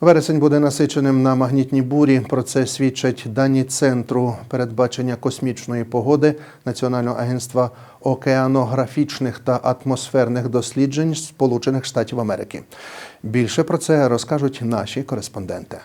Вересень буде насиченим на магнітні бурі. Про це свідчать дані центру передбачення космічної погоди Національного агентства океанографічних та атмосферних досліджень Сполучених Штатів Америки. Більше про це розкажуть наші кореспонденти.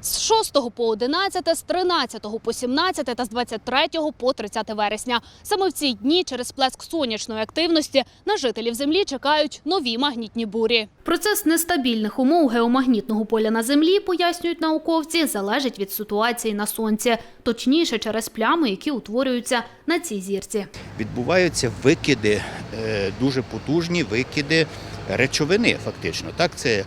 З 6 по 11, з 13 по 17 та з 23 по 30 вересня. Саме в ці дні через сплеск сонячної активності на жителів Землі чекають нові магнітні бурі. Процес нестабільних умов геомагнітного поля на Землі, пояснюють науковці, залежить від ситуації на Сонці. Точніше, через плями, які утворюються на цій зірці. відбуваються викиди, е, дуже потужні викиди речовини, фактично. Так, це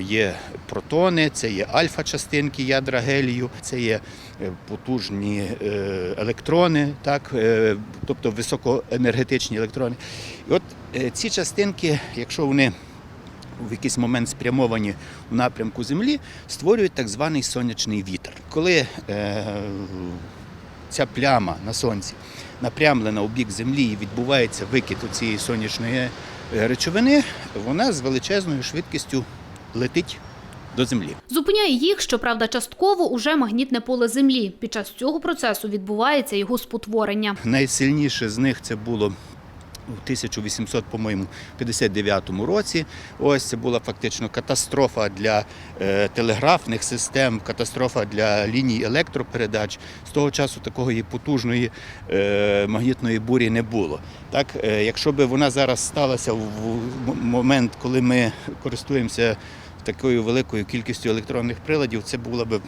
є протони, це є альфа-частинки ядра гелію, це є е, потужні е, електрони, так, е, тобто високоенергетичні електрони. І от е, ці частинки, якщо вони в якийсь момент спрямовані в напрямку Землі, створюють так званий сонячний вітер. Коли е, ця пляма на сонці напрямлена у бік землі і відбувається викид цієї сонячної е, речовини, вона з величезною швидкістю летить до землі. Зупиняє їх, щоправда, частково уже магнітне поле Землі. Під час цього процесу відбувається його спотворення. Найсильніше з них це було у 1800, по-моєму, 59 році. Ось це була фактично катастрофа для е, телеграфних систем, катастрофа для ліній електропередач. З того часу такої потужної е, магнітної бурі не було. Так, е, якщо б вона зараз сталася в в момент, коли ми користуємося такою великою кількістю електронних приладів, це була б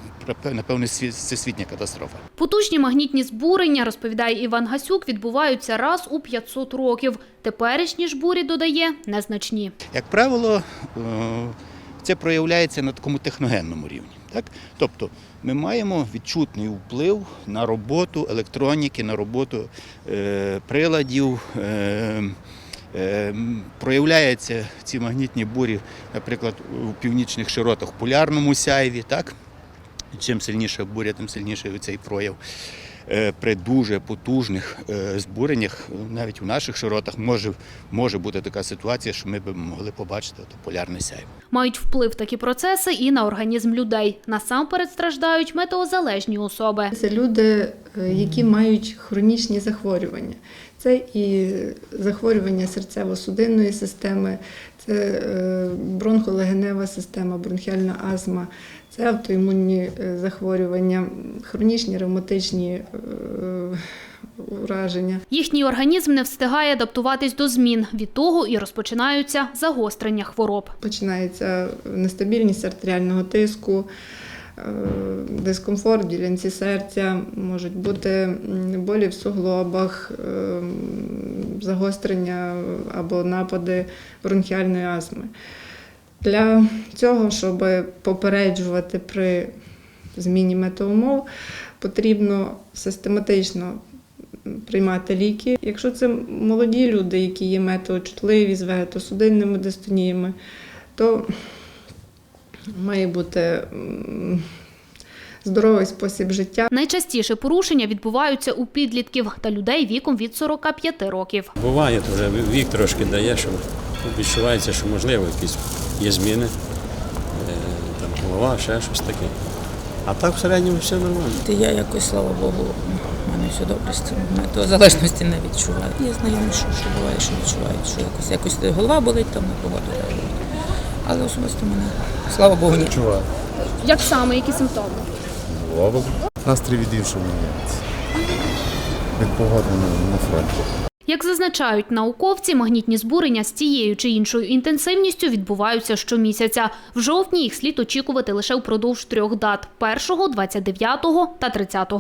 напевне сві- всесвітня катастрофа. Потужні магнітні збурення, розповідає Іван Гасюк, відбуваються раз у 500 років. Теперішні ж бурі, додає, незначні. Як правило, е, це проявляється на такому техногенному рівні. Так? Тобто ми маємо відчутний вплив на роботу електроніки, на роботу е, приладів. Е, проявляються ці магнітні бурі, наприклад, у північних широтах в полярному сяйві. Так? Чим сильніша буря, тим сильніший цей прояв. Е, При дуже потужних е, збуреннях, навіть у наших широтах, може, може бути така ситуація, що ми б могли побачити то полярне сяйво. Мають вплив такі процеси і на організм людей. Насамперед страждають метеозалежні особи. Це люди, е, які мають хронічні захворювання. Це і захворювання серцево-судинної системи, це е, бронхолегенева система, бронхіальна астма, це автоімунні е, захворювання, хронічні ревматичні е, ураження. Їхній організм не встигає адаптуватись до змін. Від того і розпочинаються загострення хвороб. Починається нестабільність артеріального тиску, дискомфорт в ділянці серця, можуть бути болі в суглобах, е, м, загострення або напади бронхіальної астми. Для цього, щоб попереджувати при зміні метеоумов, потрібно систематично приймати ліки. Якщо це молоді люди, які є метеочутливі з вегетосудинними дистоніями, то має бути здоровий спосіб життя. Найчастіше порушення відбуваються у підлітків та людей віком від 45 років. Буває, вже вік трошки дає, що відчувається, що можливо якісь є зміни, е, там голова, ще щось таке. А так в середньому все нормально. Та Я якось, слава Богу, в мене все добре з цим. То залежності не відчуваю. Є знайомі, що, що буває, що відчувають, що якось, якось голова болить там на погоду. Але особисто мене, слава Богу, ні. Відчуваю. Як саме, які симптоми? Голова. Настрій від іншого міняється. Від погоди на фронті. Як зазначають науковці, магнітні збурення з тією чи іншою інтенсивністю відбуваються щомісяця. В жовтні їх слід очікувати лише впродовж трьох дат – 1, 29 та 30.